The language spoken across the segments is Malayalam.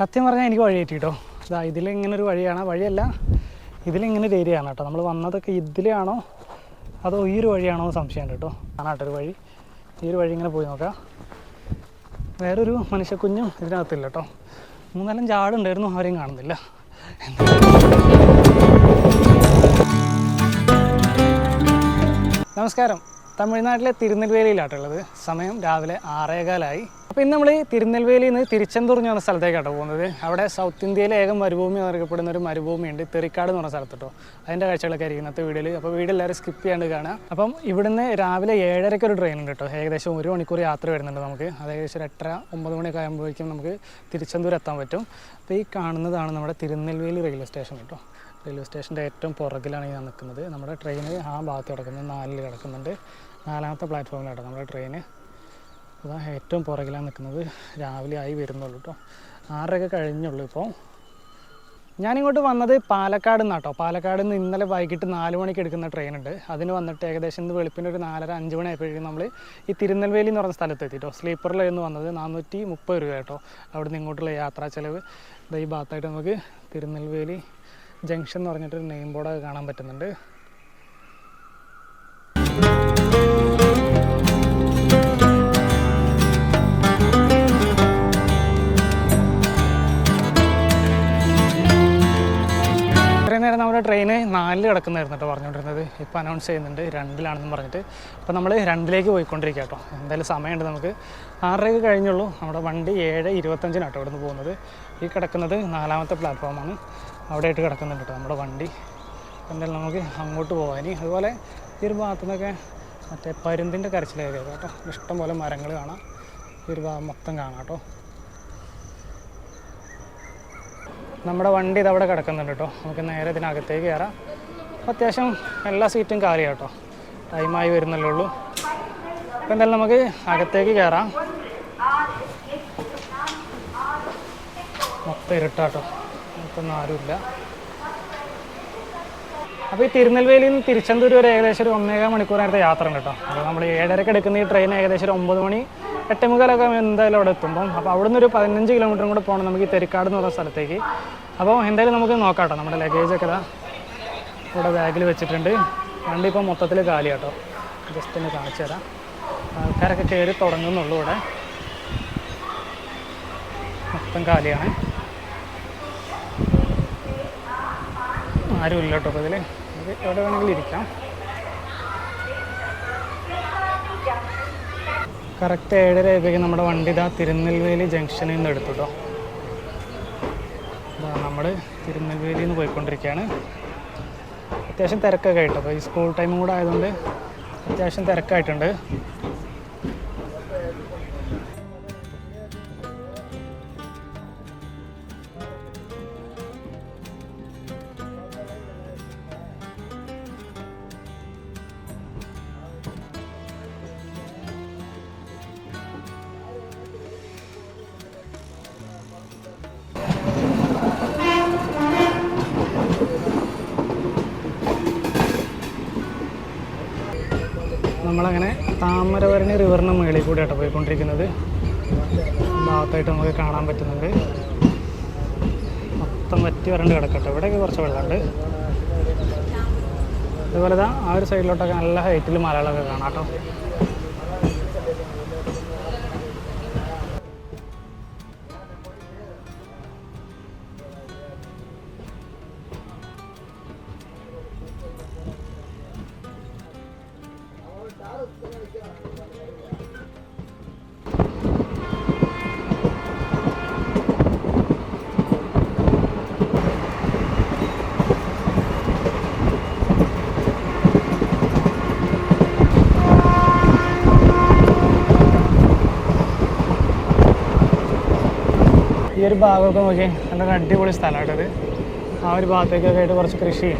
സത്യം പറഞ്ഞാൽ എനിക്ക് വഴി കിട്ടിട്ടോ. അതാ ഇതിലിങ്ങനെ ഒരു വഴിയാണ്. വഴിയല്ല ഇതിലിങ്ങനെ ഒരു ഏരിയ ആണ് കേട്ടോ. നമ്മൾ വന്നതൊക്കെ ഇതിലാണോ? അതോ ഈ ഒരു വഴിയാണോ എന്ന് സംശയമുണ്ട് കേട്ടോ. ആണ് കേട്ടോ ഒരു വഴി. ഈ ഒരു വഴി ഇങ്ങനെ പോയി നോക്കാം. വേറൊരു മനുഷ്യക്കുഞ്ഞും ഇതിനകത്തില്ല കേട്ടോ. മൂന്നാലും ചാടുണ്ടായിരുന്നു ആരെയും കാണുന്നില്ല. നമസ്കാരം. തമിഴ്നാട്ടിലെ തിരുനെൽവേലിയിലാട്ടുള്ളത്. സമയം രാവിലെ ആറേകാലായി. അപ്പോൾ ഇന്ന് നമ്മൾ തിരുനെൽവേലിയിൽ നിന്ന് തിരുച്ചെന്തൂർ എന്ന് പറഞ്ഞ സ്ഥലത്തേക്കാണ് പോകുന്നത്. അവിടെ സൗത്ത് ഇന്ത്യയിലെ ഏകം മരുഭൂമി എന്നറിയപ്പെടുന്ന ഒരു മരുഭൂമിയുണ്ട്. തെറിക്കാട് എന്ന് പറഞ്ഞ സ്ഥലത്ത് കേട്ടോ അതിന്റെ കാഴ്ചകളൊക്കെ ആയിരിക്കും ഇന്നത്തെ വീഡിയോയിൽ അപ്പോൾ വീഡിയോ എല്ലാവരും സ്കിപ്പ് ചെയ്യാണ്ട് കാണുക. അപ്പം ഇവിടുന്ന് രാവിലെ ഏഴരയ്ക്ക് ഒരു ട്രെയിൻ ഉണ്ട് കേട്ടോ. ഏകദേശം ഒരു മണിക്കൂർ യാത്ര വരുന്നുണ്ട് നമുക്ക്. അത് ഏകദേശം ഒരു എട്ടര ഒമ്പത് മണിയൊക്കെ ആകുമ്പോഴേക്കും നമുക്ക് തിരുച്ചെന്തൂർ എത്താൻ പറ്റും. അപ്പോൾ ഈ കാണുന്നതാണ് നമ്മുടെ തിരുനെൽവേലി റെയിൽവേ സ്റ്റേഷൻ കേട്ടോ. റെയിൽവേ സ്റ്റേഷന്റെ ഏറ്റവും പുറകിലാണ് ഞാൻ നിൽക്കുന്നത് നമ്മുടെ ട്രെയിന് ആ ഭാഗത്ത് കിടക്കുന്നത് നാലിൽ കിടക്കുന്നുണ്ട്. നാലാമത്തെ പ്ലാറ്റ്ഫോമിലാണ് നമ്മുടെ ട്രെയിന് അതാ ഏറ്റവും പുറകിലാണ് നിൽക്കുന്നത്. രാവിലെ ആയി വരുന്നുള്ളൂ കേട്ടോ ആറരയൊക്കെ കഴിഞ്ഞുള്ളൂ ഇപ്പോൾ ഞാനിങ്ങോട്ട് വന്നത് പാലക്കാട് നിന്നാണ് കേട്ടോ പാലക്കാട് നിന്ന് ഇന്നലെ വൈകിട്ട് നാല് മണിക്ക് എടുക്കുന്ന ട്രെയിൻ ഉണ്ട്. അതിന് വന്നിട്ട് ഏകദേശം ഇന്ന് വെളുപ്പിന് ഒരു നാലര അഞ്ച് മണി ആയപ്പോഴേക്കും നമ്മൾ ഈ തിരുനെൽവേലി എന്ന് പറഞ്ഞ സ്ഥലത്ത് എത്തിട്ടോ സ്ലീപ്പറിലായിരുന്നു വന്നത്. നാനൂറ്റി മുപ്പത് രൂപ കേട്ടോ അവിടെ നിന്ന് ഇങ്ങോട്ടുള്ള യാത്രാ ചെലവ്. ഈ ഭാഗത്തായിട്ട് നമുക്ക് തിരുനെൽവേലി ജംഗ്ഷൻ എന്ന് പറഞ്ഞിട്ടൊരു നെയിം ബോർഡൊക്കെ കാണാൻ പറ്റുന്നുണ്ട്. നേരം നമ്മുടെ ട്രെയിന് നാലിൽ കിടക്കുന്നതായിരുന്നു കേട്ടോ പറഞ്ഞുകൊണ്ടിരുന്നത് ഇപ്പോൾ അനൗൺസ് ചെയ്യുന്നുണ്ട്. രണ്ടിലാണെന്ന് പറഞ്ഞിട്ട്. അപ്പോൾ നമ്മൾ രണ്ടിലേക്ക് പോയിക്കൊണ്ടിരിക്കുക കേട്ടോ എന്തായാലും സമയമുണ്ട് നമുക്ക്. ആറരയ്ക്ക് കഴിഞ്ഞുള്ളൂ. നമ്മുടെ വണ്ടി ഏഴ് ഇരുപത്തഞ്ചിനാട്ടോ ഇവിടെ നിന്ന് പോകുന്നത്. ഈ കിടക്കുന്നത് നാലാമത്തെ പ്ലാറ്റ്ഫോമാണ് അവിടെയായിട്ട് കിടക്കുന്നുണ്ട് കേട്ടോ നമ്മുടെ വണ്ടി. എന്തായാലും നമുക്ക് അങ്ങോട്ട് പോകാൻ അതുപോലെ ഈ ഒരു ഭാഗത്തു നിന്നൊക്കെ മറ്റേ പരുന്തിന്റെ കരച്ചിലേക്കാം കേട്ടോ ഇഷ്ടംപോലെ മരങ്ങൾ കാണാം. ഈ ഒരു ഭാഗം മൊത്തം കാണാം കേട്ടോ നമ്മുടെ വണ്ടി ഇതവിടെ കിടക്കുന്നുണ്ട് കേട്ടോ. നമുക്ക് നേരെ ഇതിനകത്തേക്ക് കയറാം. അത്യാവശ്യം എല്ലാ സീറ്റും കാലിയാണ് കേട്ടോ. ടൈമായി വരുന്നല്ലേ ഉള്ളൂ. അപ്പോൾ എന്തായാലും നമുക്ക് അകത്തേക്ക് കയറാം. മൊത്തം ഇരുട്ടാട്ടോ മൊത്തം ആരുമില്ല. അപ്പോൾ ഈ തിരുനെൽവേലിയിൽ നിന്ന് തിരുച്ചെന്തൂർ വരെ ഏകദേശം ഒരു ഒന്നേകാൽ മണിക്കൂർ നേരത്തെ യാത്ര ഉണ്ട് കേട്ടോ. അപ്പോൾ നമ്മൾ ഏഴരക്ക് എടുക്കുന്ന ഈ ട്രെയിൻ ഏകദേശം ഒരു ഒമ്പത് മണി എട്ടേ മുക്കാലൊക്കെ എന്തായാലും അവിടെ എത്തുമ്പം. അപ്പോൾ അവിടെ നിന്ന് ഒരു പതിനഞ്ച് കിലോമീറ്ററും കൂടെ പോകണം നമുക്ക് ഈ തെരിക്കാട് എന്ന് പറഞ്ഞ സ്ഥലത്തേക്ക്. അപ്പോൾ എന്തായാലും നമുക്ക് നോക്കാം കേട്ടോ നമ്മുടെ ലഗേജൊക്കെ ഇതാ ഇവിടെ ബാഗിൽ വെച്ചിട്ടുണ്ട്. വണ്ടി ഇപ്പോൾ മൊത്തത്തിൽ കാലി കേട്ടോ ജസ്റ്റ് ഒന്ന് കാണിച്ചു തരാം. ആൾക്കാരൊക്കെ കയറി തുടങ്ങുന്നുള്ളൂ ഇവിടെ. മൊത്തം കാലിയാണ്. ആരും ഇല്ല കേട്ടോ അപ്പോൾ ഇതിൽ എവിടെ വേണമെങ്കിലും ഇരിക്കാം. കറക്റ്റ് ഏഴര ആയപ്പോഴേക്കും നമ്മുടെ വണ്ടി ഇതാ തിരുനെൽവേലി ജംഗ്ഷനിൽ നിന്ന് എടുത്തു കേട്ടോ നമ്മൾ തിരുനെൽവേലിയിൽ നിന്ന് പോയിക്കൊണ്ടിരിക്കുകയാണ്. അത്യാവശ്യം തിരക്കൊക്കെ ആയിട്ടോ. ഈ സ്കൂൾ ടൈമും കൂടെ ആയതുകൊണ്ട് അത്യാവശ്യം തിരക്കായിട്ടുണ്ട്. ഭാഗത്തായിട്ട് നമുക്ക് കാണാൻ പറ്റുന്നുണ്ട്. മൊത്തം വറ്റി വരണ്ട് കിടക്കട്ടെ. ഇവിടെയൊക്കെ കുറച്ച് വെള്ളമുണ്ട്. അതുപോലെ ദാ ആ ഒരു സൈഡിലോട്ടൊക്കെ നല്ല ഹൈറ്റിൽ മലകളൊക്കെ കാണാം കേട്ടോ. ഈ ഒരു ഭാഗമൊക്കെ നോക്കി നല്ല അടിപൊളി സ്ഥലമായിട്ടത് ആ ഒരു ഭാഗത്തേക്കൊക്കെ ആയിട്ട് കുറച്ച് കൃഷി.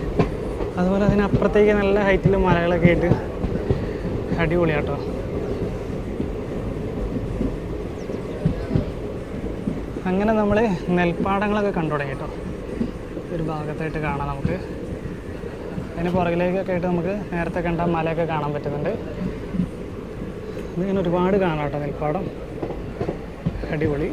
അതുപോലെ അതിനപ്പുറത്തേക്ക് നല്ല ഹൈറ്റിൽ മലകളൊക്കെ ആയിട്ട് അടിപൊളിയാട്ടോ. അങ്ങനെ നമ്മൾ നെൽപ്പാടങ്ങളൊക്കെ കണ്ടു തുടങ്ങി കേട്ടോ ഒരു ഭാഗത്തായിട്ട് കാണാം നമുക്ക്. അതിന് പുറകിലേക്കൊക്കെ ആയിട്ട് നമുക്ക് നേരത്തെ കണ്ട മലയൊക്കെ കാണാൻ പറ്റുന്നുണ്ട്. ഇതിങ്ങനെ ഒരുപാട് കാണാം കേട്ടോ നെൽപ്പാടം. അടിപൊളി.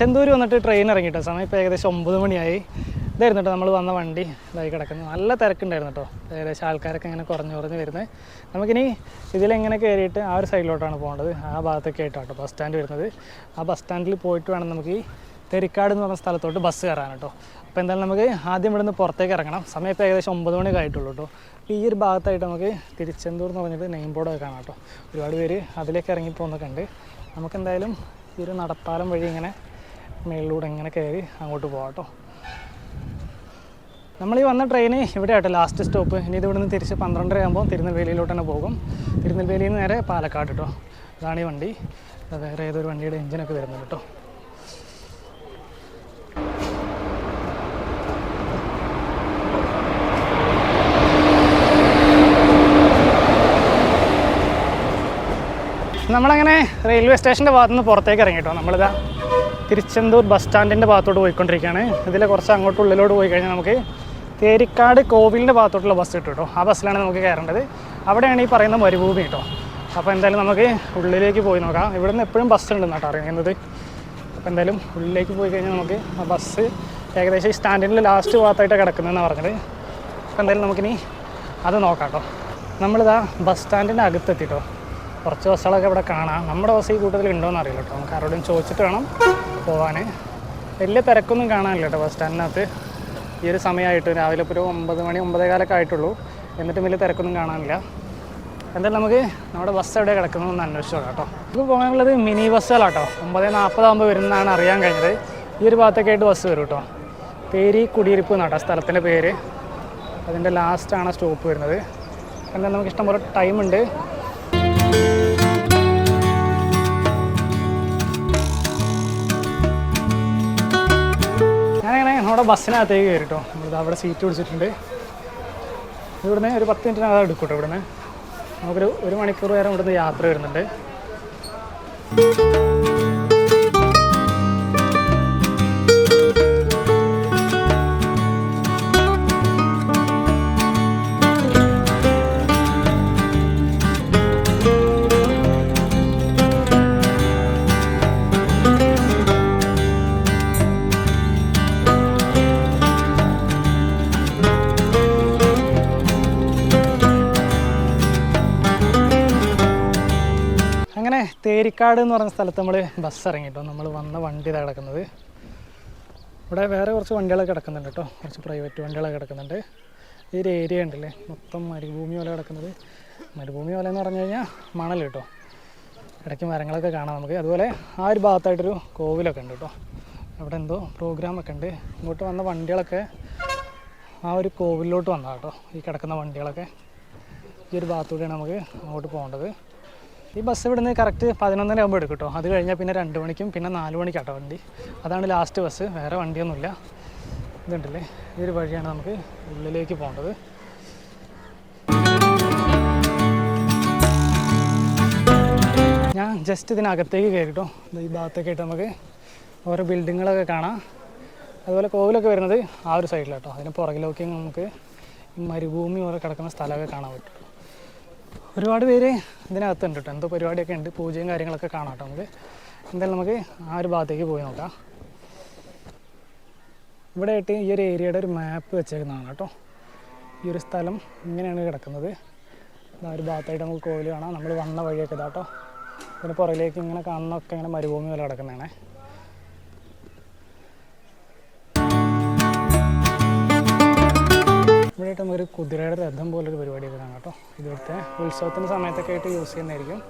തിരുച്ചെന്തൂർ വന്നിട്ട് ട്രെയിൻ ഇറങ്ങിട്ടോ. സമയം ഇപ്പോൾ ഏകദേശം ഒമ്പത് മണിയായി. ഇതായിരുന്നു കേട്ടോ നമ്മൾ വന്ന വണ്ടി. ഇതായി കിടക്കുന്നത് നല്ല തിരക്കുണ്ടായിരുന്നു കേട്ടോ ഏകദേശം ആൾക്കാരൊക്കെ ഇങ്ങനെ കുറഞ്ഞു കുറഞ്ഞ് വരുന്നത് നമുക്കിനി ഇതിലെങ്ങനെ കയറിയിട്ട് ആ ഒരു സൈഡിലോട്ടാണ് പോകേണ്ടത്. ആ ഭാഗത്തൊക്കെ ആയിട്ടോ കേട്ടോ ബസ് സ്റ്റാൻഡ് വരുന്നത്. ആ ബസ് സ്റ്റാൻഡിൽ പോയിട്ട് വേണം നമുക്ക് ഈ തെരിക്കാട് എന്ന് പറഞ്ഞ സ്ഥലത്തോട്ട് ബസ് കയറാൻ കേട്ടോ അപ്പോൾ എന്തായാലും നമുക്ക് ആദ്യം ഇവിടെ നിന്ന് പുറത്തേക്ക് ഇറങ്ങണം. സമയം ഇപ്പോൾ ഏകദേശം ഒമ്പത് മണി ആയിട്ടുള്ളൂ കേട്ടോ അപ്പോൾ ഈ ഒരു ഭാഗത്തായിട്ട് നമുക്ക് തിരിച്ചെന്തൂർ എന്ന് പറഞ്ഞിട്ട് നെയിം ബോർഡ് കാണാം കേട്ടോ ഒരുപാട് പേര് അതിലേക്ക് ഇറങ്ങി പോകുന്നൊക്കെ ഉണ്ട്. നമുക്കെന്തായാലും ഈ ഒരു നടപ്പാലം വഴി ഇങ്ങനെ മേളിലൂടെ ഇങ്ങനെ കയറി അങ്ങോട്ട് പോകാം കേട്ടോ. നമ്മൾ ഈ വന്ന ട്രെയിന് ഇവിടെ ലാസ്റ്റ് സ്റ്റോപ്പ് ഇനി ഇത് ഇവിടുന്ന് തിരിച്ച് പന്ത്രണ്ടര ആകുമ്പോൾ തിരുനെൽവേലിയിലോട്ട് തന്നെ പോകും. തിരുനെൽവേലിയിൽ നിന്ന് നേരെ പാലക്കാട് കേട്ടോ. അതാണ് ഈ വണ്ടി. വേറെ ഏതൊരു വണ്ടിയുടെ എഞ്ചിനൊക്കെ വരുന്നത് കേട്ടോ. നമ്മളങ്ങനെ റെയിൽവേ സ്റ്റേഷന്റെ ഭാഗത്തുനിന്ന് പുറത്തേക്ക് ഇറങ്ങി കേട്ടോ. നമ്മളിതാ തിരുച്ചെന്തൂർ ബസ് സ്റ്റാൻഡിന്റെ ഭാഗത്തോട്ട് പോയിക്കൊണ്ടിരിക്കുകയാണ്. ഇതിൽ കുറച്ച് അങ്ങോട്ട് ഉള്ളിലോട്ട് പോയി കഴിഞ്ഞാൽ നമുക്ക് തേരിക്കാട് കോവിലിന്റെ ഭാഗത്തോട്ടുള്ള ബസ് കിട്ടും കേട്ടോ. ആ ബസ്സിലാണ് നമുക്ക് കയറേണ്ടത്. അവിടെയാണ് ഈ പറയുന്ന മരുഭൂമി കേട്ടോ. അപ്പോൾ എന്തായാലും നമുക്ക് ഉള്ളിലേക്ക് പോയി നോക്കാം. ഇവിടെ നിന്ന് എപ്പോഴും ബസ് ഉണ്ടെന്ന് കേട്ടോ അറിയുന്നത്. അപ്പോൾ എന്തായാലും ഉള്ളിലേക്ക് പോയി കഴിഞ്ഞാൽ നമുക്ക് ആ ബസ് ഏകദേശം ഈ സ്റ്റാൻഡിന്റെ ലാസ്റ്റ് ഭാഗത്തായിട്ടാണ് കിടക്കുന്നതെന്ന് പറഞ്ഞത്. അപ്പോൾ എന്തായാലും നമുക്കിനി അത് നോക്കാം കേട്ടോ. നമ്മളിതാ ബസ് സ്റ്റാൻഡിന്റെ അകത്തെത്തിട്ടോ കുറച്ച് ബസ്സുകളൊക്കെ ഇവിടെ കാണാം. നമ്മുടെ ബസ് ഈ കൂട്ടത്തിൽ ഉണ്ടോയെന്ന് അറിയില്ല കേട്ടോ. നമുക്ക് ആരോടും ചോദിച്ചിട്ട് വേണം. പോകാൻ വലിയ തിരക്കൊന്നും കാണാനില്ല കേട്ടോ ബസ് സ്റ്റാൻഡിനകത്ത് ഈ ഒരു സമയമായിട്ട് രാവിലെ ഇപ്പോൾ ഒരു ഒമ്പത് മണി ഒമ്പതേകാലൊക്കെ ആയിട്ടുള്ളൂ. എന്നിട്ടും വലിയ തിരക്കൊന്നും കാണാനില്ല. എന്തായാലും നമുക്ക് നമ്മുടെ ബസ് എവിടെ കിടക്കുന്നതെന്ന് അന്വേഷിച്ചു നോക്കാം കേട്ടോ. നമുക്ക് പോകാനുള്ളത് മിനി ബസ്സുകളാട്ടോ ഒമ്പത് നാൽപ്പതാകുമ്പോൾ വരുന്നതാണ് അറിയാൻ കഴിഞ്ഞത്. ഈ ഒരു ഭാഗത്തൊക്കെ ആയിട്ട് ബസ് വരും കേട്ടോ. പേരി കുടിയിരിപ്പ് എന്നാട്ടോ സ്ഥലത്തിന്റെ പേര്. അതിന്റെ ലാസ്റ്റാണ് സ്റ്റോപ്പ് വരുന്നത്. എന്തായാലും നമുക്ക് ഇഷ്ടംപോലെ ടൈമുണ്ട് നമ്മുടെ ബസ്സിനകത്തേക്ക് കയറിട്ടോ. നമ്മളിത് അവിടെ സീറ്റ് പിടിച്ചിട്ടുണ്ട്. ഇവിടുന്ന് ഒരു പത്ത് മിനിറ്റിനകം എടുക്കും കേട്ടോ ഇവിടുന്ന്. നമുക്കൊരു ഒരു മണിക്കൂർ വരെ ഇവിടുന്ന് യാത്ര വരുന്നുണ്ട്. തേരിക്കാട് എന്ന് പറഞ്ഞ സ്ഥലത്ത് നമ്മൾ ബസ് ഇറങ്ങിട്ടോ. നമ്മൾ വന്ന വണ്ടി ഇതാ കിടക്കുന്നത്. ഇവിടെ വേറെ കുറച്ച് വണ്ടികളൊക്കെ കിടക്കുന്നുണ്ട് കേട്ടോ. കുറച്ച് പ്രൈവറ്റ് വണ്ടികളൊക്കെ കിടക്കുന്നുണ്ട്. ഈ ഒരു ഏരിയ ഉണ്ടല്ലേ. മൊത്തം മരുഭൂമി പോലെ കിടക്കുന്നത്. മരുഭൂമി പോലെ എന്ന് പറഞ്ഞു കഴിഞ്ഞാൽ മണൽ കേട്ടോ. ഇടയ്ക്ക് മരങ്ങളൊക്കെ കാണാം നമുക്ക്. അതുപോലെ ആ ഒരു ഭാഗത്തായിട്ടൊരു കോവിലൊക്കെ ഉണ്ട് കേട്ടോ. അവിടെ എന്തോ പ്രോഗ്രാമൊക്കെ ഉണ്ട്. ഇങ്ങോട്ട് വന്ന വണ്ടികളൊക്കെ ആ ഒരു കോവിലോട്ട് വന്നതാണ് കേട്ടോ. ഈ കിടക്കുന്ന വണ്ടികളൊക്കെ ഈ ഒരു ഭാഗത്തൂടെയാണ് നമുക്ക് അങ്ങോട്ട് പോകേണ്ടത്. ഈ ബസ് ഇവിടുന്ന് കറക്റ്റ് പതിനൊന്നര ആകുമ്പോൾ എടുക്കും കേട്ടോ അത് കഴിഞ്ഞാൽ പിന്നെ രണ്ട് മണിക്കും പിന്നെ നാല് മണിക്കാട്ടോ വണ്ടി. അതാണ് ലാസ്റ്റ് ബസ് വേറെ വണ്ടിയൊന്നുമില്ല. ഇതുണ്ടല്ലേ? ഈ ഒരു വഴിയാണ് നമുക്ക് ഉള്ളിലേക്ക് പോകേണ്ടത്. ഞാൻ ജസ്റ്റ് ഇതിനകത്തേക്ക് കയറിട്ടോ ഈ ഭാഗത്തേക്ക് ആയിട്ട് നമുക്ക് ഓരോ ബിൽഡിങ്ങുകളൊക്കെ കാണാം. അതുപോലെ കോവിലൊക്കെ വരുന്നത് ആ ഒരു സൈഡിലാട്ടോ അതിന് പുറകിലൊക്കെ നമുക്ക് ഈ മരുഭൂമി പോലെ കിടക്കുന്ന സ്ഥലമൊക്കെ കാണാൻ പറ്റും. ഒരുപാട് പേര് ഇതിനകത്തുണ്ട് കേട്ടോ. എന്തോ പരിപാടിയൊക്കെ ഉണ്ട്. പൂജയും കാര്യങ്ങളൊക്കെ കാണാം കേട്ടോ നമുക്ക്. എന്തായാലും നമുക്ക് ആ ഒരു ഭാഗത്തേക്ക് പോയി നോക്കാം. ഇവിടെ ആയിട്ട് ഈ ഒരു ഏരിയയുടെ ഒരു മാപ്പ് വെച്ചേക്കുന്നതാണ് കേട്ടോ. ഈ ഒരു സ്ഥലം ഇങ്ങനെയാണ് കിടക്കുന്നത്. ആ ഒരു ഭാഗത്തായിട്ട് നമുക്ക് കോവിൽ കാണാം. നമ്മൾ വന്ന വഴിയൊക്കെ ഇതാട്ടോ പിന്നെ പുറകിലേക്ക് ഇങ്ങനെ കാണുന്നൊക്കെ ഇങ്ങനെ മരുഭൂമി പോലെ കിടക്കുന്നതാണ്. ഇവിടെയായിട്ട് നമുക്കൊരു കുതിരയുടെ രഥം പോലൊരു പരിപാടിയൊക്കെ കാണാം കേട്ടോ. ഇവിടുത്തെ ഉത്സവത്തിന്റെ സമയത്തൊക്കെ ആയിട്ട് യൂസ് ചെയ്യുന്നതായിരിക്കും.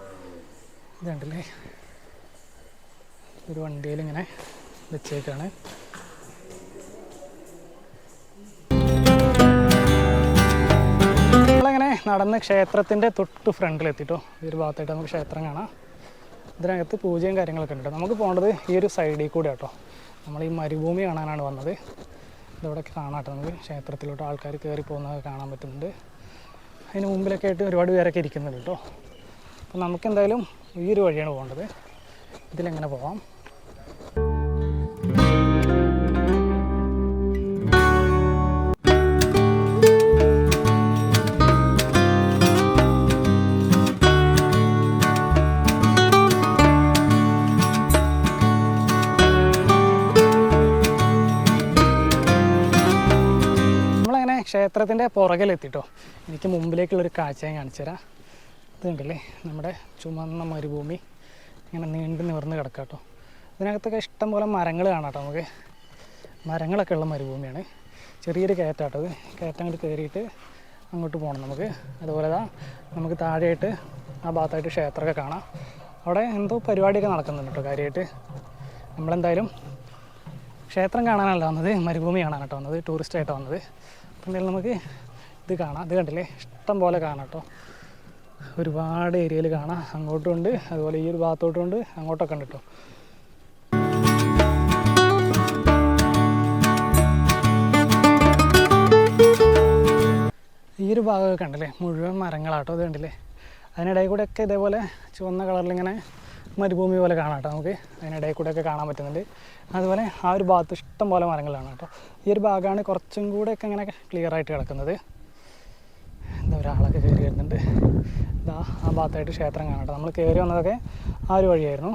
ഇതുണ്ടല്ലേ? ഒരു വണ്ടിയിൽ ഇങ്ങനെ വെച്ചേക്കാണ്. നമ്മളങ്ങനെ നടന്ന് ക്ഷേത്രത്തിന്റെ തൊട്ട് ഫ്രണ്ടിലെത്തിട്ടോ. ഈ ഒരു ഭാഗത്തായിട്ട് നമുക്ക് ക്ഷേത്രം കാണാം. ഇതിനകത്ത് പൂജയും കാര്യങ്ങളൊക്കെ ഉണ്ട് നമുക്ക് പോകേണ്ടത് ഈ ഒരു സൈഡിൽ കൂടെ കേട്ടോ നമ്മൾ ഈ മരുഭൂമി കാണാനാണ് വന്നത്. ഇതവിടെ കാണാട്ടോ നമുക്ക്. ക്ഷേത്രത്തിലോട്ട് ആൾക്കാർ കയറി പോകുന്നത് കാണാൻ പറ്റുന്നുണ്ട്. അതിന് മുമ്പിലൊക്കെ ആയിട്ട് ഒരുപാട് പേരൊക്കെ ഇരിക്കുന്നുണ്ട് കേട്ടോ. അപ്പോൾ നമുക്ക് എന്തായാലും ഈ ഒരു വഴിയാണ് പോകേണ്ടത്. ഇതിലെങ്ങനെ പോവാം? ക്ഷേത്രത്തിന്റെ പുറകിലെത്തിട്ടോ. എനിക്ക് മുമ്പിലേക്കുള്ളൊരു കാഴ്ച ഞാൻ കാണിച്ചു തരാം. ഇത് കണ്ടില്ലേ? നമ്മുടെ ചുമന്ന മരുഭൂമി. ഇങ്ങനെ നീണ്ടു നിവർന്ന് കിടക്കാം കേട്ടോ ഇതിനകത്തൊക്കെ ഇഷ്ടംപോലെ മരങ്ങൾ കാണാം കേട്ടോ നമുക്ക്. മരങ്ങളൊക്കെ ഉള്ള മരുഭൂമിയാണ്. ചെറിയൊരു കയറ്റാട്ടോ ഇത്. കയറ്റം അങ്ങോട്ട് കയറിയിട്ട് അങ്ങോട്ട് പോകണം നമുക്ക്. അതുപോലെ ദാ നമുക്ക് താഴെയായിട്ട് ആ ഭാഗത്തായിട്ട് ക്ഷേത്രമൊക്കെ കാണാം. അവിടെ എന്തോ പരിപാടിയൊക്കെ നടക്കുന്നുണ്ട് കേട്ടോ കാര്യമായിട്ട്. നമ്മളെന്തായാലും ക്ഷേത്രം കാണാനല്ല വന്നത് മരുഭൂമി കാണാനാട്ടോ വന്നത് ടൂറിസ്റ്റായിട്ട് വന്നത്. എന്തായാലും നമുക്ക് ഇത് കാണാം. ഇത് കണ്ടില്ലേ? ഇഷ്ടം പോലെ കാണാം കേട്ടോ. ഒരുപാട് ഏരിയയിൽ കാണാം. അങ്ങോട്ടും ഉണ്ട്. അതുപോലെ ഈ ഒരു ഭാഗത്തോട്ടും ഉണ്ട്. അങ്ങോട്ടൊക്കെ ഉണ്ട് കേട്ടോ. ഈ ഒരു ഭാഗമൊക്കെ കണ്ടില്ലേ? മുഴുവൻ മരങ്ങളാട്ടോ ഇത് കണ്ടില്ലേ? അതിനിടയിൽ കൂടെ ഒക്കെ ഇതേപോലെ ചുവന്ന കളറിലിങ്ങനെ മരുഭൂമി പോലെ കാണാം കേട്ടോ നമുക്ക്. അതിനിടയിൽ കൂടെ ഒക്കെ കാണാൻ പറ്റുന്നുണ്ട്. അതുപോലെ ആ ഒരു ഭാഗത്ത് ഇഷ്ടം പോലെ മരങ്ങളാണ് കേട്ടോ. ഈ ഒരു ഭാഗമാണ് കുറച്ചും കൂടെ ഒക്കെ ഇങ്ങനെ ക്ലിയർ ആയിട്ട് കിടക്കുന്നത്. എന്താ ഒരാളൊക്കെ കയറി വരുന്നുണ്ട്. ഇതാ ആ ഭാഗത്തായിട്ട് ക്ഷേത്രം കാണാം കേട്ടോ. നമ്മൾ കയറി വന്നതൊക്കെ ആ ഒരു വഴിയായിരുന്നു.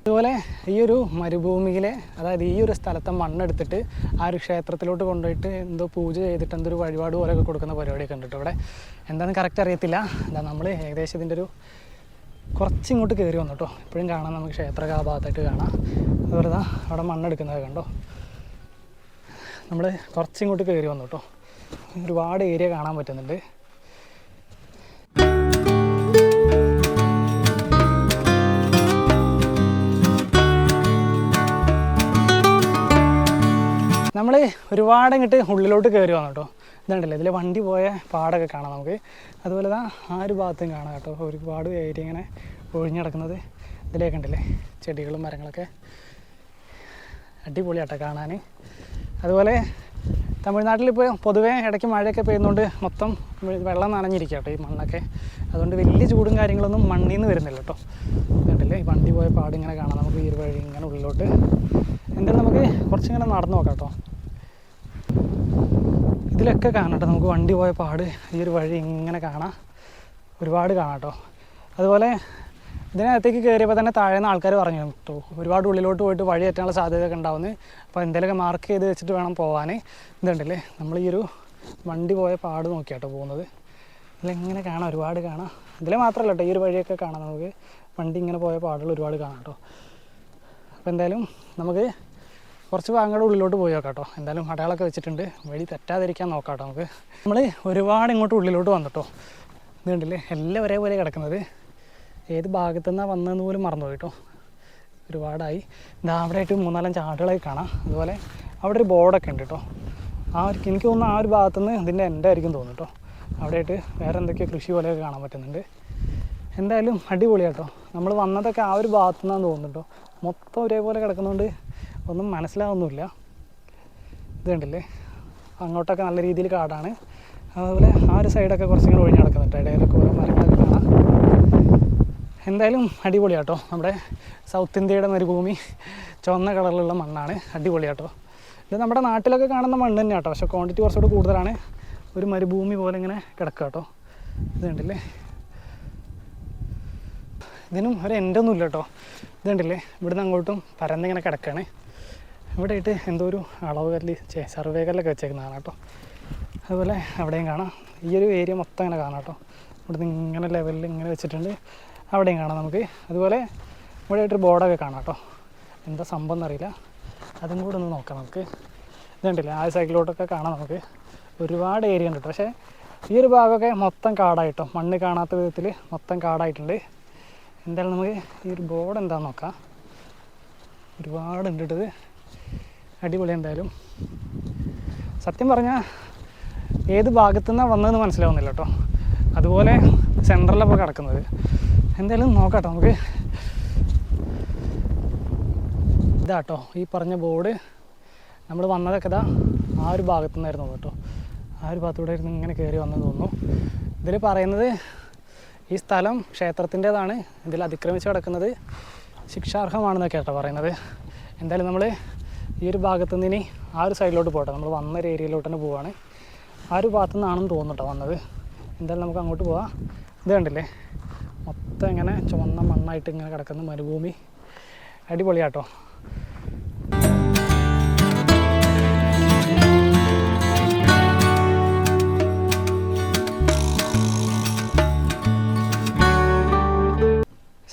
അതുപോലെ ഈ ഒരു മരുഭൂമിയിലെ അതായത് ഈ ഒരു സ്ഥലത്തെ മണ്ണെടുത്തിട്ട് ആ ഒരു ക്ഷേത്രത്തിലോട്ട് കൊണ്ടുപോയിട്ട് എന്തോ പൂജ ചെയ്തിട്ട് എന്തൊരു വഴിപാട് പോലെയൊക്കെ കൊടുക്കുന്ന പരിപാടിയൊക്കെ ഉണ്ട് ഇവിടെ. എന്താണെന്ന് കറക്റ്റ് അറിയത്തില്ല. എന്താ നമ്മൾ ഏകദേശം ഇതിന്റെ ഒരു കുറച്ച് ഇങ്ങോട്ട് കയറി വന്നു കേട്ടോ. ഇപ്പോഴും കാണാം നമുക്ക് ക്ഷേത്രമൊക്കെ ഭാഗത്തായിട്ട് കാണാം. അതുപോലെ ദാ അവിടെ മണ്ണെടുക്കുന്നത് കണ്ടോ? നമ്മൾ കുറച്ച് ഇങ്ങോട്ട് കയറി വന്നു കേട്ടോ. ഒരുപാട് ഏരിയ കാണാൻ പറ്റുന്നുണ്ട്. നമ്മൾ ഒരുപാട് ഇങ്ങോട്ട് ഉള്ളിലോട്ട് കയറി വന്നു കേട്ടോ ഇതുണ്ടല്ലോ ഇതിൽ വണ്ടി പോയ പാടൊക്കെ കാണാം നമുക്ക്. അതുപോലെ തന്നെ ആ ഒരു ഭാഗത്തും കാണാം കേട്ടോ. ഒരുപാട് ഏരിയ ഇങ്ങനെ ഒഴിഞ്ഞു കിടക്കുന്നത് ഇതിലേക്ക് ഉണ്ടല്ലേ? ചെടികളും മരങ്ങളൊക്കെ. അടിപൊളിയാട്ടോ കാണാൻ അതുപോലെ തമിഴ്നാട്ടിൽ ഇപ്പോൾ പൊതുവേ ഇടയ്ക്ക് മഴയൊക്കെ പെയ്യുന്നതുകൊണ്ട് മൊത്തം വെള്ളം നനഞ്ഞിരിക്കുക ഈ മണ്ണൊക്കെ. അതുകൊണ്ട് വലിയ ചൂടും കാര്യങ്ങളൊന്നും മണ്ണിൽ നിന്ന് വരുന്നില്ല കേട്ടോ ഇതുണ്ടല്ലേ ഈ വണ്ടി പോയ പാടിങ്ങനെ കാണാം. നമുക്ക് ഈ ഒരു വഴി ഇങ്ങനെ ഉള്ളിലോട്ട് എന്തായാലും നമുക്ക് കുറച്ചിങ്ങനെ നടന്നു നോക്കാം കേട്ടോ. ഇതിലൊക്കെ കാണട്ടെ നമുക്ക് വണ്ടി പോയ പാട് ഈ ഒരു വഴി ഇങ്ങനെ കാണാം. ഒരുപാട് കാണാം കേട്ടോ. അതുപോലെ ഇതിനകത്തേക്ക് കയറിയപ്പോൾ തന്നെ താഴെ നിന്ന് ആൾക്കാർ പറഞ്ഞു കേട്ടോ. ഒരുപാട് ഉള്ളിലോട്ട് പോയിട്ട് വഴി എത്താനുള്ള സാധ്യതയൊക്കെ ഉണ്ടാവുന്നത് അപ്പോൾ എന്തെങ്കിലുമൊക്കെ മാർക്ക് ചെയ്ത് വെച്ചിട്ട് വേണം പോകാൻ ഇതുണ്ടല്ലേ? നമ്മൾ ഈ ഒരു വണ്ടി പോയ പാട് നോക്കിയാട്ടോ പോകുന്നത്. ഇതിലെങ്ങനെ കാണാം? ഒരുപാട് കാണാം. ഇതിൽ മാത്രമല്ല കേട്ടോ. ഈ ഒരു വഴിയൊക്കെ കാണാം നമുക്ക്. വണ്ടി ഇങ്ങനെ പോയ പാടുകൾ ഒരുപാട് കാണാം കേട്ടോ. അപ്പോൾ എന്തായാലും നമുക്ക് കുറച്ച് ഭാഗങ്ങളുടെ ഉള്ളിലോട്ട് പോയി നോക്കാം കേട്ടോ. എന്തായാലും കടകളൊക്കെ വെച്ചിട്ടുണ്ട്. വഴി തെറ്റാതിരിക്കാൻ നോക്കാം നമുക്ക്. നമ്മൾ ഒരുപാട് ഇങ്ങോട്ട് ഉള്ളിലോട്ട് വന്നിട്ടോ. ഇത് കണ്ടില്ലേ? എല്ലാം ഒരേപോലെ കിടക്കുന്നത്. ഏത് ഭാഗത്തു നിന്നാണ് വന്നതെന്ന് പോലും മറന്നു കേട്ടോ. ഒരുപാടായി. ഇതാ അവിടെ ആയിട്ട് മൂന്നാലഞ്ച് ആടുകളായി കാണാം. അതുപോലെ അവിടെ ഒരു ബോർഡൊക്കെ ഉണ്ട് കേട്ടോ. ആ ഒരു എനിക്ക് തോന്നുന്നു ആ ഒരു ഭാഗത്തു നിന്ന് ഇതിന്റെ എന്റെ ആയിരിക്കും തോന്നുന്നു കേട്ടോ. അവിടെയായിട്ട് വേറെ എന്തൊക്കെയോ കൃഷി പോലെയൊക്കെ കാണാൻ പറ്റുന്നുണ്ട്. എന്തായാലും അടിപൊളിയാട്ടോ നമ്മൾ വന്നതൊക്കെ ആ ഒരു ഭാഗത്തു നിന്നാണ് തോന്നുന്നു കേട്ടോ. മൊത്തം ഒരേപോലെ കിടക്കുന്നതുകൊണ്ട് ഒന്നും മനസ്സിലാവുന്നില്ല ഇത് കണ്ടില്ലേ? അങ്ങോട്ടൊക്കെ നല്ല രീതിയിൽ കാടാണ്. അതുപോലെ ആ ഒരു സൈഡൊക്കെ കുറച്ചിങ്ങനെ ഒഴിഞ്ഞ് കിടക്കുന്നുണ്ട് ഇടയിലൊക്കെ ഓരോ മരങ്ങളൊക്കെ കാണാം. എന്തായാലും അടിപൊളിയാട്ടോ. നമ്മുടെ സൗത്ത് ഇന്ത്യയുടെ മരുഭൂമി ചുവന്ന കളറിലുള്ള മണ്ണാണ്. അടിപൊളിയാട്ടോ. ഇത് നമ്മുടെ നാട്ടിലൊക്കെ കാണുന്ന മണ്ണ് തന്നെ കേട്ടോ പക്ഷേ ക്വാണ്ടിറ്റി കുറച്ചുകൂടി കൂടുതലാണ്. ഒരു മരുഭൂമി പോലെ ഇങ്ങനെ കിടക്കുക കേട്ടോ ഇത് കണ്ടില്ലേ? ഇതിനും ഒരു ഇല്ല കേട്ടോ. ഇത് കണ്ടില്ലേ? ഇവിടുന്ന് അങ്ങോട്ടും പരന്നിങ്ങനെ കിടക്കുകയാണ് ഇവിടെ ഇട്ട് എന്തോ ഒരു അളവ് കല്ല് സർവേ കല്ലൊക്കെ വെച്ചേക്കുന്നതാണ് കേട്ടോ. അതുപോലെ അവിടെയും കാണാം. ഈ ഒരു ഏരിയ മൊത്തം അങ്ങനെ കാണാം കേട്ടോ. ഇവിടുന്ന് ഇങ്ങനെ ലെവലിൽ ഇങ്ങനെ വെച്ചിട്ടുണ്ട്. അവിടെയും കാണാം നമുക്ക്. അതുപോലെ ഇവിടെ ആയിട്ടൊരു ബോർഡൊക്കെ കാണാം കേട്ടോ. എന്താ സംഭവം എന്നറിയില്ല. അതും കൂടെ ഒന്ന് നോക്കാം നമുക്ക്. ഇതുണ്ടല്ലേ ആ സൈക്കിളോട്ടൊക്കെ കാണാം നമുക്ക്. ഒരുപാട് ഏരിയ ഉണ്ട് കേട്ടോ. പക്ഷേ ഈ ഒരു ഭാഗമൊക്കെ മൊത്തം കാടായിട്ടോ. മണ്ണ് കാണാത്ത വിധത്തിൽ മൊത്തം കാടായിട്ടുണ്ട്. എന്തായാലും നമുക്ക് ഈ ഒരു ബോർഡ് എന്താണെന്ന് നോക്കാം. ഒരുപാട് ഉണ്ട് ഇത്. അടിപൊളി എന്തായാലും. സത്യം പറഞ്ഞാൽ ഏത് ഭാഗത്തു നിന്നാണ് വന്നതെന്ന് മനസ്സിലാവുന്നില്ല കേട്ടോ അതുപോലെ സെന്ററിലപ്പോൾ കിടക്കുന്നത്. എന്തായാലും നോക്കാം നമുക്ക്. ഇതാട്ടോ ഈ പറഞ്ഞ ബോർഡ് നമ്മൾ വന്നതൊക്കെ ഇതാ ആ ഒരു ഭാഗത്തു നിന്നായിരുന്നു കേട്ടോ ആ ഒരു ഭാഗത്തൂടെ ഇരുന്ന് ഇങ്ങനെ കയറി വന്നെന്ന് തോന്നുന്നു. ഇതിൽ പറയുന്നത് ഈ സ്ഥലം ക്ഷേത്രത്തിന്റേതാണ്. ഇതിൽ അതിക്രമിച്ച് കിടക്കുന്നത് ശിക്ഷാർഹമാണെന്നൊക്കെ കേട്ടോ പറയുന്നത്. എന്തായാലും നമ്മൾ ഈ ഒരു ഭാഗത്തു നിന്ന് ഇനി ആ ഒരു സൈഡിലോട്ട് പോട്ടെ. നമ്മൾ വന്ന ഒരു ഏരിയയിലോട്ട് തന്നെ പോവാണ്. ആ ഒരു ഭാഗത്തു നിന്നാണെന്ന് തോന്നുന്നുട്ടോ വന്നത്. എന്തായാലും നമുക്ക് അങ്ങോട്ട് പോവാം. ഇത് കണ്ടില്ലേ? മൊത്തം ഇങ്ങനെ ചുവന്ന മണ്ണായിട്ട് ഇങ്ങനെ കിടക്കുന്ന മരുഭൂമി. അടിപൊളിയാട്ടോ.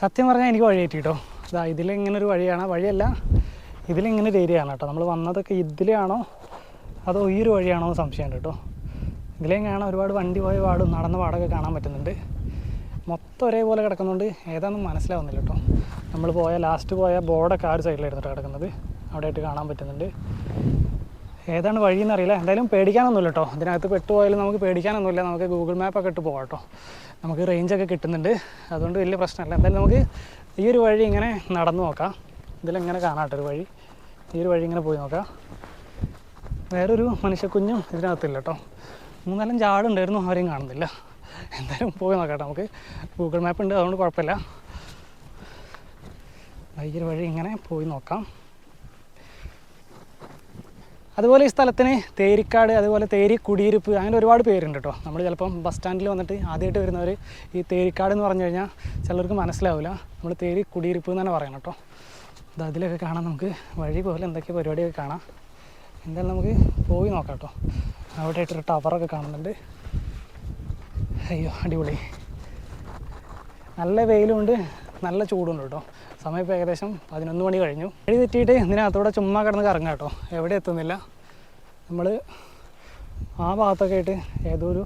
സത്യം പറഞ്ഞാൽ എനിക്ക് വഴി കിട്ടിയിട്ടോ ഇതാ ഇതിലിങ്ങനെ ഒരു വഴിയാണ്. വഴിയല്ല. ഇതിലിങ്ങനെ ഒരു ഏരിയ ആണ് കേട്ടോ. നമ്മൾ വന്നതൊക്കെ ഇതിലാണോ? അതോ ഈ ഒരു വഴിയാണോ എന്ന് സംശയമുണ്ട് കേട്ടോ. ഇതിലേയും കാണാൻ ഒരുപാട് വണ്ടി പോയ പാടും നടന്ന പാടൊക്കെ കാണാൻ പറ്റുന്നുണ്ട്. മൊത്തം ഒരേപോലെ കിടക്കുന്നുണ്ട് ഏതാണെന്ന് മനസ്സിലാവുന്നില്ല കേട്ടോ. നമ്മൾ പോയ ലാസ്റ്റ് പോയ ബോർഡൊക്കെ ആ ഒരു സൈഡിലായിരുന്നു കിടക്കുന്നത്. അവിടെയായിട്ട് കാണാൻ പറ്റുന്നുണ്ട്. ഏതാണ് വഴിയെന്ന് അറിയില്ല. എന്തായാലും പേടിക്കാനൊന്നുമില്ല കേട്ടോ. ഇതിനകത്ത് പെട്ടുപോയാലും നമുക്ക് പേടിക്കാനൊന്നുമില്ല. നമുക്ക് ഗൂഗിൾ മാപ്പൊക്കെ ഇട്ട് പോകാം കേട്ടോ. നമുക്ക് റേഞ്ചൊക്കെ കിട്ടുന്നുണ്ട്. അതുകൊണ്ട് വലിയ പ്രശ്നമല്ല. എന്തായാലും നമുക്ക് ഈ ഒരു വഴി ഇങ്ങനെ നടന്നു നോക്കാം. ഇതിലെങ്ങനെ കാണാം കേട്ടോ ഒരു വഴി. ഈ ഒരു വഴി ഇങ്ങനെ പോയി നോക്കാം. വേറൊരു മനുഷ്യക്കുഞ്ഞും ഇതിനകത്തില്ല കേട്ടോ. മൂന്നാലും ചാടുണ്ടായിരുന്നു ആരെയും കാണുന്നില്ല. എന്തായാലും പോയി നോക്കാം നമുക്ക്. ഗൂഗിൾ മാപ്പ് ഉണ്ട് അതുകൊണ്ട് കുഴപ്പമില്ല. വൈകിയൊരു വഴി ഇങ്ങനെ പോയി നോക്കാം. അതുപോലെ ഈ സ്ഥലത്തിന് തേരിക്കാട് അതുപോലെ തേരി കുടിയിരുപ്പ് അങ്ങനെ ഒരുപാട് പേരുണ്ട് കേട്ടോ. നമ്മൾ ചിലപ്പം ബസ് സ്റ്റാൻഡിൽ വന്നിട്ട് ആദ്യമായിട്ട് വരുന്നവർ ഈ തേരിക്കാട് എന്ന് പറഞ്ഞു കഴിഞ്ഞാൽ ചിലർക്ക് മനസ്സിലാവില്ല നമ്മൾ തേരി കുടിയിരുപ്പ് എന്ന് തന്നെ പറയണം കേട്ടോ. ഇത് അതിലൊക്കെ കാണാം നമുക്ക്. വഴി പോലെ എന്തൊക്കെ പരിപാടിയൊക്കെ കാണാം. എന്തായാലും നമുക്ക് പോയി നോക്കാം കേട്ടോ. അവിടെ ആയിട്ടൊരു ടവറൊക്കെ കാണുന്നുണ്ട്. അയ്യോ അടിപൊളി. നല്ല വെയിലുണ്ട് നല്ല ചൂടുണ്ട് കേട്ടോ. സമയം ഇപ്പോൾ ഏകദേശം പതിനൊന്ന് മണി കഴിഞ്ഞു. വഴി തെറ്റിയിട്ട് ഇതിനകത്തൂടെ ചുമ്മാ കിടന്ന് കറങ്ങാം കേട്ടോ. എവിടെ എത്തുന്നില്ല. നമ്മൾ ആ ഭാഗത്തൊക്കെ ആയിട്ട് ഏതോ ഒരു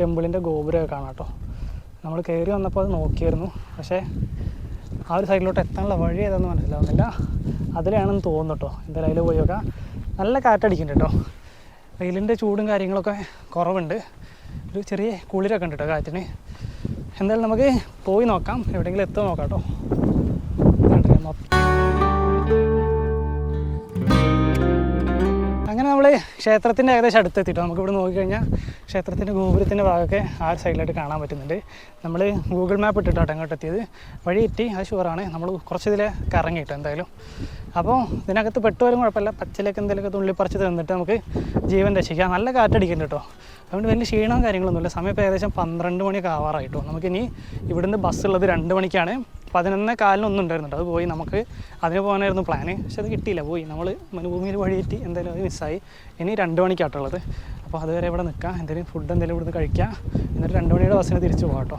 ടെമ്പിളിന്റെ ഗോപുരമൊക്കെ കാണാം കേട്ടോ. നമ്മൾ കയറി വന്നപ്പോൾ അത് നോക്കിയായിരുന്നു. പക്ഷേ ആ ഒരു സൈഡിലോട്ട് എത്താനുള്ള വഴി ഏതാണെന്ന് മനസ്സിലാവുന്നില്ല. അതിലാണെന്ന് തോന്നുന്നു കേട്ടോ എന്തായാലും അതിൽ പോയി നോക്കാം. നല്ല കാറ്റടിക്കുന്നുണ്ട് കേട്ടോ വെയിലിന്റെ ചൂടും കാര്യങ്ങളൊക്കെ കുറവുണ്ട്. ഒരു ചെറിയ കുളിരൊക്കെ ഉണ്ട് കേട്ടോ കാറ്റിന്. എന്തായാലും നമുക്ക് പോയി നോക്കാം. എവിടെയെങ്കിലും എത്തുമോ നോക്കാം കേട്ടോ ക്ഷേത്രത്തിന്റെ ഏകദേശം അടുത്തെത്തിയിട്ട് നമുക്ക് ഇവിടെ നോക്കിക്കഴിഞ്ഞാൽ ക്ഷേത്രത്തിന്റെ ഗോപുരത്തിന്റെ ഭാഗമൊക്കെ ആ ഒരു സൈഡിലായിട്ട് കാണാൻ പറ്റുന്നുണ്ട്. നമ്മൾ ഗൂഗിൾ മാപ്പ് ഇട്ടിട്ടോ അങ്ങോട്ട് എത്തിയത്. വഴി എത്തി അത് ഷുവറാണ് നമ്മൾ കുറച്ച് ഇതിലെ കറങ്ങിട്ടോ എന്തായാലും. അപ്പോൾ ഇതിനകത്ത് പെട്ടുപോലും കുഴപ്പമില്ല. പച്ചിലൊക്കെ എന്തെങ്കിലുമൊക്കെ തുള്ളിപ്പറിച്ച് തന്നിട്ട് നമുക്ക് ജീവൻ രക്ഷിക്കാം. നല്ല കാറ്റടിക്കുന്നുണ്ട് കേട്ടോ. അതുകൊണ്ട് വലിയ ക്ഷീണവും കാര്യങ്ങളൊന്നുമില്ല. സമയം ഏകദേശം പന്ത്രണ്ട് മണിയൊക്കെ ആവാറായിട്ടോ. നമുക്കിനി ഇവിടുന്ന് ബസ്സുള്ളത് രണ്ട് മണിക്കാണ്. പതിനൊന്ന് കാലിനൊന്നും ഉണ്ടായിരുന്നുണ്ട് അത് പോയി. നമുക്ക് അതിന് പോകാനായിരുന്നു പ്ലാന് പക്ഷെ അത് കിട്ടിയില്ല. പോയി. നമ്മൾ മനുഭൂമിയിൽ വഴിയേറ്റി എന്തായാലും അത് മിസ്സായി ഇനി രണ്ട് മണിക്കാട്ടുള്ളത് അപ്പോൾ അതുവരെ ഇവിടെ നിൽക്കാം എന്തെങ്കിലും ഫുഡ് എന്തെങ്കിലും ഇവിടുന്ന് കഴിക്കാം എന്നിട്ട് രണ്ട് മണിയുടെ ബസ്സിന് തിരിച്ച് പോകാം കേട്ടോ.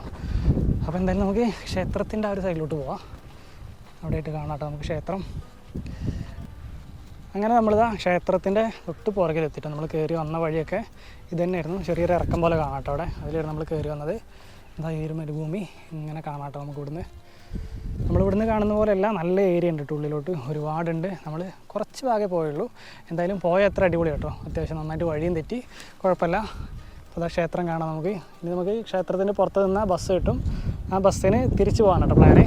അപ്പോൾ എന്തായാലും നമുക്ക് ക്ഷേത്രത്തിന്റെ ആ ഒരു സൈഡിലോട്ട് പോവാം. അവിടെയായിട്ട് കാണാം കേട്ടോ നമുക്ക് ക്ഷേത്രം. അങ്ങനെ നമ്മളിതാ ക്ഷേത്രത്തിന്റെ തൊട്ട് പുറകിലെത്തിയിട്ട് നമ്മൾ കയറി വന്ന വഴിയൊക്കെ ഇത് തന്നെയായിരുന്നു. ചെറിയൊരു ഇറക്കം പോലെ കാണാട്ടോ അവിടെ. അതിലായിരുന്നു നമ്മൾ കയറി വന്നത്. എന്താ ഈ ഒരു മരുഭൂമി. ഇങ്ങനെ കാണാട്ടോ നമുക്ക് ഇവിടുന്ന്. നമ്മളിവിടുന്ന് കാണുന്ന പോലെയല്ല നല്ല ഏരിയ ഉണ്ട് ഉള്ളിലോട്ട്. ഒരുപാടുണ്ട്. നമ്മൾ കുറച്ച് ഭാഗമേ പോയുള്ളൂ. എന്തായാലും പോയ അത്ര അടിപൊളി കേട്ടോ അത്യാവശ്യം നന്നായിട്ട് വഴിയും തെറ്റി. കുഴപ്പമില്ല. അപ്പോൾ ക്ഷേത്രം കാണാം നമുക്ക്. ഇനി നമുക്ക് ക്ഷേത്രത്തിന്റെ പുറത്ത് നിന്നാൽ ബസ് കിട്ടും. ആ ബസ്സിന് തിരിച്ചു പോകാൻ കേട്ടോ പ്ലാന്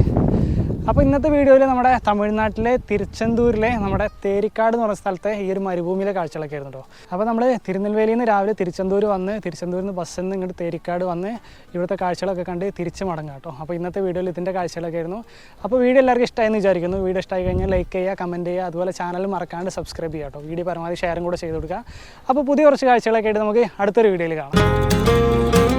അപ്പോൾ ഇന്നത്തെ വീഡിയോയിൽ നമ്മുടെ തമിഴ്നാട്ടിലെ തിരുച്ചെന്തൂരിലെ നമ്മുടെ തേരിക്കാട് എന്ന് പറഞ്ഞ സ്ഥലത്തെ ഈ ഒരു മരുഭൂമിയിലെ കാഴ്ചകളൊക്കെ ആയിരുന്നു കേട്ടോ അപ്പോൾ നമ്മൾ തിരുനെൽവേലിയിൽ നിന്ന് രാവിലെ തിരുച്ചെന്തൂർ വന്ന് തിരുച്ചെന്തൂരിൽ നിന്ന് ബസ്സിൽ നിന്ന് ഇങ്ങോട്ട് തേരിക്കാട് വന്ന് ഇവിടുത്തെ കാഴ്ചകളൊക്കെ കണ്ട് തിരിച്ച് മടങ്ങാം കേട്ടോ അപ്പോൾ ഇന്നത്തെ വീഡിയോയിൽ ഇതിന്റെ കാഴ്ചകളൊക്കെ ആയിരുന്നു. അപ്പോൾ വീഡിയോ എല്ലാവർക്കും ഇഷ്ടമായെന്ന് വിചാരിക്കുന്നു. വീഡിയോ ഇഷ്ടമായി കഴിഞ്ഞാൽ ലൈക്ക് ചെയ്യുക കമന്റ് ചെയ്യുക അതുപോലെ ചാനൽ മറക്കാണ്ട് സബ്സ്ക്രൈബ് ചെയ്യുക കേട്ടോ വീഡിയോ പരമാവധി ഷെയറും കൂടെ ചെയ്ത് കൊടുക്കുക. അപ്പോൾ പുതിയ കുറച്ച് കാഴ്ചകളൊക്കെ ആയിട്ട് നമുക്ക് അടുത്തൊരു വീഡിയോയിൽ കാണാം.